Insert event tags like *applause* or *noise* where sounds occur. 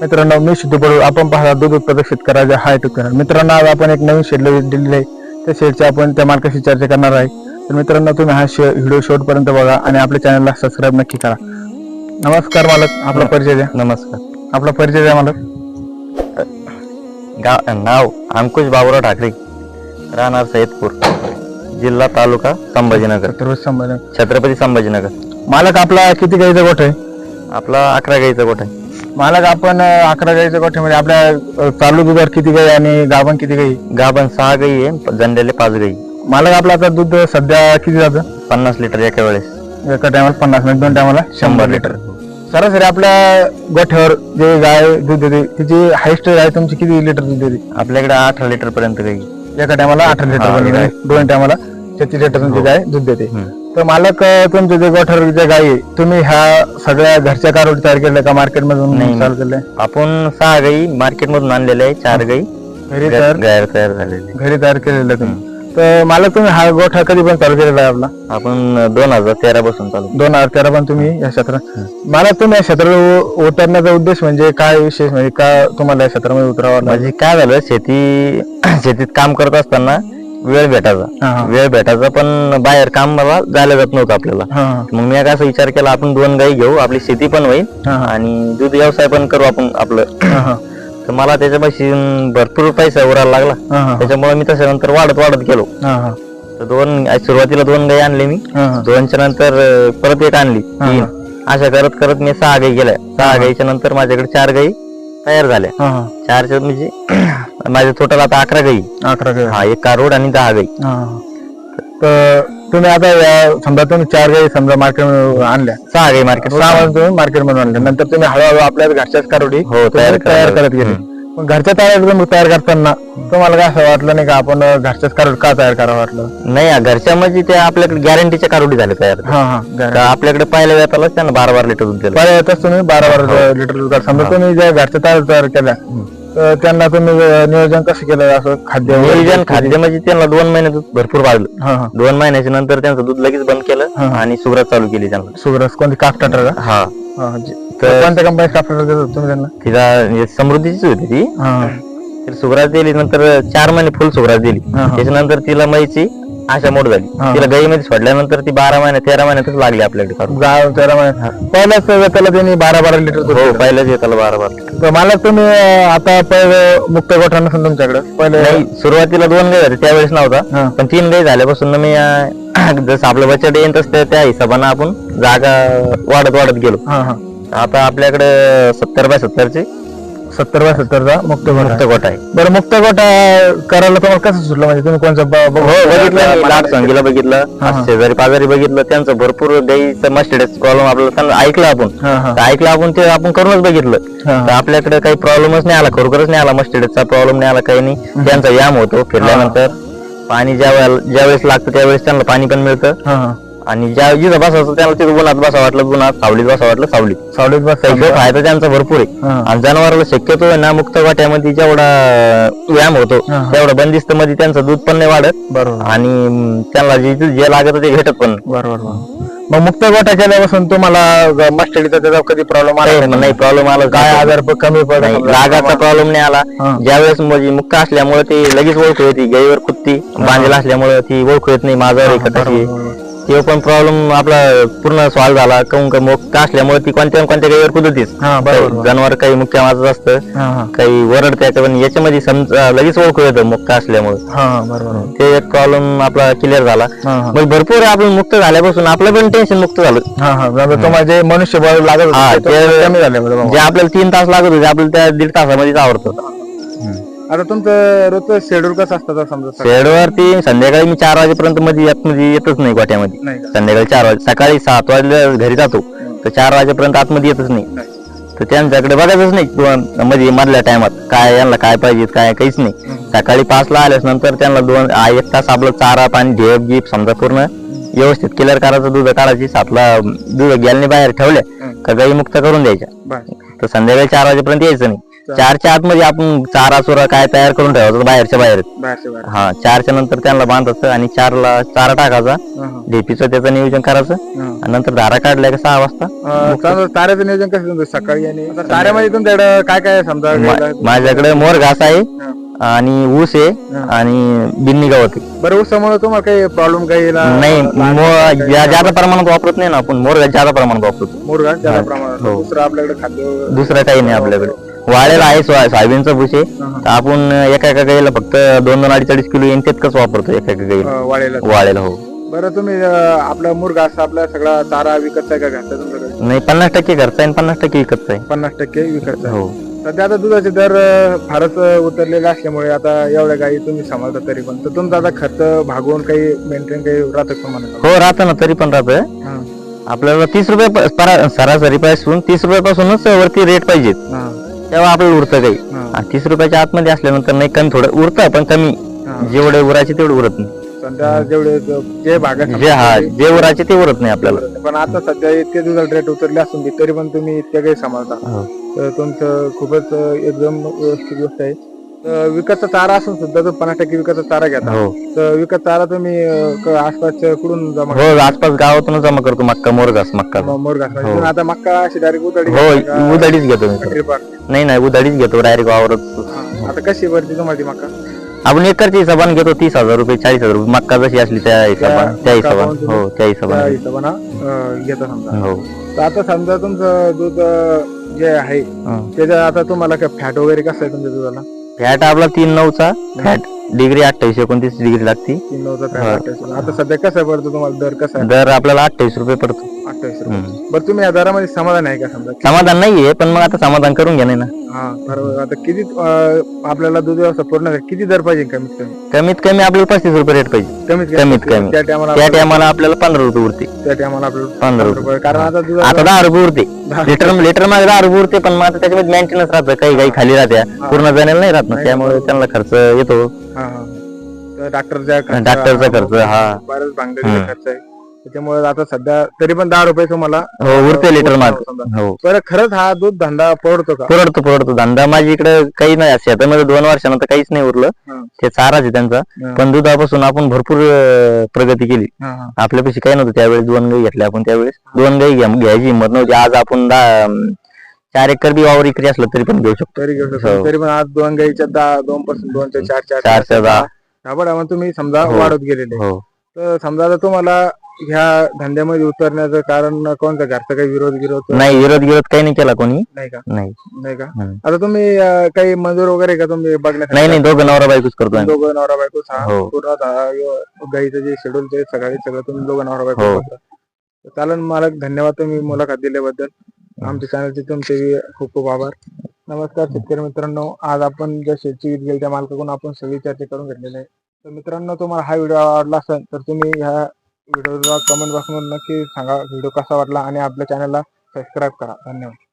मित्रांनो मी सिद्धू बडू आपण पाहता दूध उत्पादक शेतकऱ्याचा हा युट्यूब चॅनल मित्रांनो आज आपण एक नवीन शेड दिलेली आहे. त्या शेडची आपण त्या मालकाशी चर्चा करणार आहे. तर मित्रांनो तुम्ही हा शे व्हिडिओ शेवटपर्यंत बघा आणि आपल्या चॅनलला सबस्क्राईब नक्की करा. नमस्कार मालक आपला परिचय द्या. नमस्कार. आपला परिचय द्या मालक. गाव नाव अंकुश बाबुराव ठाकरे. राहणार सैदपूर जिल्हा तालुका संभाजीनगर. छत्रपती संभाजी छत्रपती संभाजीनगर. मालक आपला किती गाईचा गोठ आहे? आपला अकरा गाईचा गोठ आहे. मालक आपण अकरा गाईच्या गोठ्यामध्ये आपल्या चालू दुधात किती गाई आणि गाभण किती गाई? गाभण सहा गाई आहे जणलेले पाच गाई. मालक आपलं आता दूध सध्या किती जातं? पन्नास लिटर एका वेळेस. एका टायमाला पन्नास मिनिट दोन टायमाला शंभर लिटर. सरासरी आपल्या गोठ्यावर जे गाय दूध देते तिची हायस्ट गाय तुमची किती लिटर दूध देते? आपल्याकडे अठरा लिटर पर्यंत गाई. एका टायमाला अठरा लिटर हा. दोन टायमाला छत्तीस लिटर तुमची गाय दूध देते. तर मालक तुमचे जे गोठ्यावर जे गाय आहे तुम्ही ह्या सगळ्या घरच्या कारोडी तयार केल्या का मार्केट मधून नाही. चालू केल्या? आपण सहा गाई मार्केट मधून आणलेल्या आहे चार गाई घरी तयार? तयार झालेले घरी तयार केलेल्या तुम्ही? तर मालक तुम्ही हा गोठा कधी पण चालू केलेला आहे आपला? आपण दोन हजार तेरा पासून चालू दोन हजार तेरा पण तुम्ही या क्षेत्रात? मला तुम्ही या क्षेत्रात उतरण्याचा उद्देश म्हणजे काय विशेष? म्हणजे का तुम्हाला या क्षेत्रामध्ये उतरावं लागलं? म्हणजे काय झालं शेती *clears throat* शेतीत काम करत असताना वेळ भेटायचा. वेळ भेटायचा पण बाहेर काम मला जायला जात नव्हतं आपल्याला. मग मी काय असा विचार केला आपण दोन गाई घेऊ आपली शेती पण होईल. आणि दूध व्यवसाय पण करू आपण आपलं. तर मला त्याच्यापाशी भरपूर पैसा उरायला लागला. त्याच्यामुळे मी त्याच्यानंतर वाढत वाढत गेलो. तर दोन सुरुवातीला दोन गाई आणले मी. दोनच्या नंतर परत एक आणली अशा करत करत मी सहा गाई गेल्या सहा गाईच्या नंतर माझ्याकडे चार गाई तयार झाल्या. चारच्या म्हणजे माझ्या टोटल आता अकरा गाई. अकरा गाय. हा एक कारोड आणि दहा गाई. हा, हा. तर तुम्ही आता या समजा तुम्ही चार गाई समजा मार्केट आणल्या. सहा गाई मार्केट सहा मध्ये तुम्ही मार्केट मधून आणल्या. नंतर तुम्ही हळूहळू आपल्या घरच्याच कारोडी हो, तयार तयार. करत गेले. मग घरच्या तयार तुम्ही तयार करताना तुम्हाला काय असं वाटलं नाही का? आपण घरच्याच कारोड का तयार करावं वाटलं? नाही हा, घरच्या म्हणजे ते आपल्याकडे गॅरंटीच्या कारोडी झाले तयार. हा हा. तर आपल्याकडे पहिल्या वेळालाच त्यांना बारा बारा लिटर दूध दिलं. पहिल्या येतच तुम्ही बारा बारा लिटर दूध काढता. समजा तुम्ही ज्या घरच्या तयार तयार केल्या तर त्यांना तुम्ही अं, नियोजन कसं केलं असं खाद्य वगैरे? नियोजन खाद्य म्हणजे त्यांना दोन महिने दूध भरपूर वाढलं. हा हा. दोन महिन्याच्या नंतर त्यांचं दूध लगेच बंद केलं आणि सुगरात चालू केली त्यांना. सुग्रस कोणती काप टाटर का? हा. हा, जी. तर कोणत्या कंपनी काप टाटर देतात तुम्ही त्यांना? तिला समृद्धीचीच होती ती. हा. तिला सुगरात दिली नंतर चार महिने फुल सुगरात दिली. हा. त्याच्यानंतर तिला मैची आशा मोड झाली. हा. तिला गाईमध्ये सोडल्यानंतर ती बारा महिने तेरा महिन्यातच लागली आपल्याकडे काढून. तेरा महिने. पहिल्याच त्याला त्यांनी बारा बारा लिटर दूध हो येताला बारा बारा तर मला तुम्ही अं, आता पहिले मुक्त गोठा नसेल तुमच्याकडे. पहिले नाही सुरुवातीला दोन गाई होते त्यावेळेस हा. नव्हता पण तीन गाई झाल्यापासून मी अं, जसं आपलं बचत येईन तसं त्या हिशोबानं आपण जागा वाढत वाढत गेलो. हा हा. आता आपल्याकडे सत्तर बाय सत्तरचे सत्तर बाय सत्तरचा मुक्त मुक्त गोट आहे. बरं मुक्त गोठा करायला तुम्हाला कसं सुचलं? म्हणजे तुम्ही कोणचं ब- ब- हो बघितलं? मी, मला- लाट संगीला बघितलं हा. शेजारी पाजारी बघितलं त्यांचं भरपूर गाईचं मस्टर्डेच प्रॉब्लेम आपल्याला त्यांना ऐकलं आपण. हा हा. तर ऐकलं आपण ते आपण करूनच बघितलं. हा. तर आपल्याकडे काही प्रॉब्लेमच नाही आला खरोखरच नाही आला मस्टर्डेचा प्रॉब्लेम नाही आला काही नाही. त्यांचा व्यायाम होतो फिरल्यानंतर पाणी ज्या वेळेला ज्या वेळेस लागतं त्यावेळेस त्यांना पाणी पण मिळतं. हा हा. आणि ज्या जिथं बसायचं त्यांना तिथं उन्हात बसा वाटलं उन्हात सावलीत बसा वाटलं सावलीत. सावलीत बस सगळं फायदा त्यांचा भरपूर आहे. हा. आणि जनावराला शक्यतो आहे ना मुक्त वाट्यामध्ये जेवढा व्यायाम होतो हा. तेवढा बंदिस्त मध्ये त्यांचं दूध पण नाही वाढत. बरोबर. आणि त्यांना जे जे लागत ते भेटत पण. बरोबर बरोबर. मग मुक्त गोठा केल्यापासून तुम्हाला मस्टडीचा त्याचा कधी प्रॉब्लेम आला नाही प्रॉब्लेम आला काय आजार प- कमी पडत नाही लागाचा प्रॉब्लेम नाही आला. हा. ज्यावेळेस म्हणजे मुक्क असल्यामुळे ते लगेच ओळखू येते. गाईवर कुत्ती बांधलेला असल्यामुळे ती ओळखू येत नाही. कशी आहे. ते पण प्रॉब्लेम आपला पूर्ण सॉल्व्ह झाला. काऊन का मुक्त असल्यामुळे ती कोणत्या कोणत्या गाईवर कुदतीस हा बरोबर जनावर काही मुख्य माझं असतं हा हा. काही वरडते पण याच्यामध्ये समजा लगेच ओळखू येतं मुक्त असल्यामुळे. हा बरोबर ते एक प्रॉब्लेम आपला क्लिअर झाला. हा हा. मग भरपूर आपण मुक्त झाल्यापासून आपलं पण टेन्शन मुक्त झालं. हा हा. तुम्हाला जे मनुष्यबळ लागत हा, होतं, ते ते- कमी झाले बरोबर. जे आपल्याला तीन तास लागत होते आपल्याला त्या दीड तासामध्येच आवडतं. आता तुमचं रोजचं शेड्यूल कसं असतं आता समजा सकाळी? शेडवरती संध्याकाळी मी चार वाजेपर्यंत मध्ये येत म्हणजे येतच नाही का? संध्याकाळी चार वाजे सकाळी सात वाजल्या घरी जातो. तर चार वाजेपर्यंत आतमध्ये येतच नाही. नाही. तर त्यांच्याकडे बघायचंच नाही किंवा मध्ये मधल्या टायमात काय यांना काय पाहिजे काय काहीच नाही. सकाळी पाचला आल्यास नंतर त्यांना दोन आ, एक तास आपलं चारा पाणी ढेप गीप समजा पूर्ण व्यवस्थित क्लिअर करायचं दूध काढायची सातला दूध गॅलने बाहेर ठेवल्या का गाई मुक्त करून द्यायच्या. बरं. तर संध्याकाळी चार वाजेपर्यंत यायचं नाही. चारच्या आतमध्ये आपण चारा चुरा काय तयार करून ठेवायचं बाहेरच्या बाहेर बाहेरच्या बाहेर हा चारच्या नंतर त्यांना बांधायचं आणि चारला चारा टाकायचा हा. ढेपीचं त्याचं नियोजन करायचं हा. आणि नंतर धारा काढल्या का सहा वाजता अं, चांगलं ताऱ्याचं नियोजन कसं तुमचं सकाळी आणि आता ताऱ्यामध्ये तुमच्याकडे काय काय समजा मा- माझ्याकडे मोर घास आहे हा. आणि ऊस आहे. आणि बिन्नी गवत आहे बरं उसामुळे तुम्हाला काही प्रॉब्लेम काही? नाही लहान- मो- जा- जादा प्रमाणात वापरत नाही ना आपण मोर जादा प्रमाणात वापरतो मुरगा जास्त प्रमाणात हो. दुसरं आपल्याकडे खाद्य दुसरं काही नाही आपल्याकडे वाळेला आहे सोया- सोयाबीनचं भुसे. तर आपण एका एका गाईला फक्त दोन दोन अडीच अडीच किलो येईन तितकंच वापरतो एका एका गाईला. वाळेला. वाळेला हो. बरं तुम्ही आपला मुरगा असं आपला सगळा चारा विकतचा आहे का तुमच्याकडे? नाही पन्नास टक्के खर्च आहे पन्नास टक्के विकतचा आहे. पन्नास टक्के विकतचा आहे. हो. सध्या आता दुधाचे दर फारच उतरलेले असल्यामुळे आता एवढ्या गाई तुम्ही सांभाळता तरी पण. तर तुमचा आता खर्च भागवून काही मेंटेन काही राहतं का म्हणा हो राहतं ना तरी पण राहतं. आपल्याला तीस रुपये सरासरी पासून तीस रुपयापासूनच वरती रेट पाहिजेत. तेव्हा आपल्याला उरतं काही. तीस रुपयाच्या आतमध्ये असल्यानंतर नाही कमी थोडं उरतं पण कमी. जेवढे उरायचे तेवढे उरत नाही. सध्या जेवढे ज- भागात जे हा जे उरायचे ते उरत नाही आपल्याला. पण आता सध्या इतके दुधाचे रेट उतरले असून तरी पण तुम्ही इतके काही सांभाळता. हो. तर तुमचं खूपच एकदम व्यवस्थित गोष्ट आहे. विकतचा चारा असून सुद्धा तो पन्नास टक्के विकतचा चारा घेता. हो. तर विकत चारा तुम्ही आसपासच्या कुठून जमा हो आसपास गावातूनच जमा करतो मक्का मोरगास मक्का. करता? मोर घास हो. आता मक्का अशी डायरेक्ट उतरली हो उदाडीच घेतो नाही नाही उदाडीच घेतो डायरेक्ट वावरच आता कशी भरती तुम्हाला ती मक्का? आपण एकरच्या हिशोबाने घेतो तीस हजार रुपये चाळीस हजार रुपये. मक्का जशी असली त्या हिशोबाने त्या हिशोबाने. पाहून हो त्या त्या हिशोबाने. हिशोबानं अं, घेता समजा. हो. तर आता समजा तुमचं दूध अं, जे आहे हं. त्याच्यात आता तुम्हाला काय फॅट वगैरे कसं आहे तुमच्या दुधाला? फॅट आपला तीन नऊचा फॅट डिग्री अठ्ठावीस एकोणतीस डिग्री लागती. तीन नऊचा हा. फॅट आता सध्या कसं पडतो तुम्हाला? दर कसा आहे? दर आपल्याला अठ्ठावीस रुपये पडतो. अठ्ठावीस रुपये. बरं तुम्ही या दरामध्ये समाधान आहे का समजा? समाधान नाहीये पण मग आता समाधान करून घ्या ना. हा बरोबर. आता किती अं, आपल्याला दूध व्यवस्था पूर्ण किती दर पाहिजे कमीत कमी? कमीत कमी आपल्याला पस्तीस रुपये रेट पाहिजे. कमीत कमीत कमी. त्या टायमाला त्या टायमाला आपल्याला पंधरा रुपये उरते. त्या टायमाला आपल्याला पंधरा रुपये. कारण आता दूध आता दहा रुपये उरते. लिटर लिटर मागे दहा रुपये उरते पण मग आता त्याच्यामध्ये मेंटेनन्स राहतं. काही काही खाली राहत्या. पूर्ण जाण्याला नाही राहत ना. त्यामुळे त्यांना खर्च येतो. हा हा. तर डॉक्टरचा खर्च, डॉक्टरचा खर्च हा. बरेच भांगडीचा. खर्च आहे. त्याच्यामुळे आता सध्या तरी पण दहा रुपये तुम्हाला हो उरते लिटर. मागे हो बरं खरंच हा दूध धंदा परवडतो का परवडतो परवडतो धंदा माझी इकडे काही नाही शेतामध्ये दोन वर्षानंतर काहीच नाही उरलं हा. ते चाराच आहे त्यांचा हा. पण दुधापासून आपण भरपूर अं, प्रगती केली हा, हा. आपल्यापेक्षा काही नव्हतं त्यावेळेस दोन गाई घेतल्या आपण त्यावेळेस दोन गाई घ्या- घ्यायची हिंमत नव्हती आज आपण दहा अं, चार एकर बी वावर इकडे असलं तरी पण घेऊ शकतो तरी घेऊ शकतो हो. तरी पण आज दोन गाईच्या दहा दोन पासून दोन ते चार चार चार ते दहा. आपण आपण तुम्ही समजा हो. वाढत गेलेले हो तर समजा आता तुम्हाला ह्या धंद्यामध्ये उतरण्याचं कारण कोणतं? घरचा काही विरोध विरोध नाही विरोध विरोध काही नाही केला कोणी. नाही का? नाही. नाही का. आता तुम्ही अं, काही मंजूर वगैरे का तुम्ही बघण्यासाठी? नाही नाही दोघं नवरा बायकोच करतो आम्ही. दोघं नवरा बायको सहा हो. पूर्ण दहा गाईचं जे शेड्यूल ते सकाळी सगळं तुम्ही दोघं नवरा बायको हो. करता. तर चालेल मला धन्यवाद तुम्ही मुलाखत दिल्याबद्दल. आमच्या चॅनलचे तुमचे बी खूप खूप आभार. नमस्कार शेतकरी मित्रांनो. आज आपण ज्या शेतची वीज गेली त्या मालकाकडून आपण सगळी चर्चा करून घेतलेली आहे. तर मित्रांनो तुम्हाला हा व्हिडिओ आवडला असेल तर तुम्ही ह्या व्हिडिओला कमेंट बॉक्समध्ये नक्की सांगा. व्हिडिओ कसा वाटला आणि आपल्या चॅनलला सबस्क्राईब करा. धन्यवाद.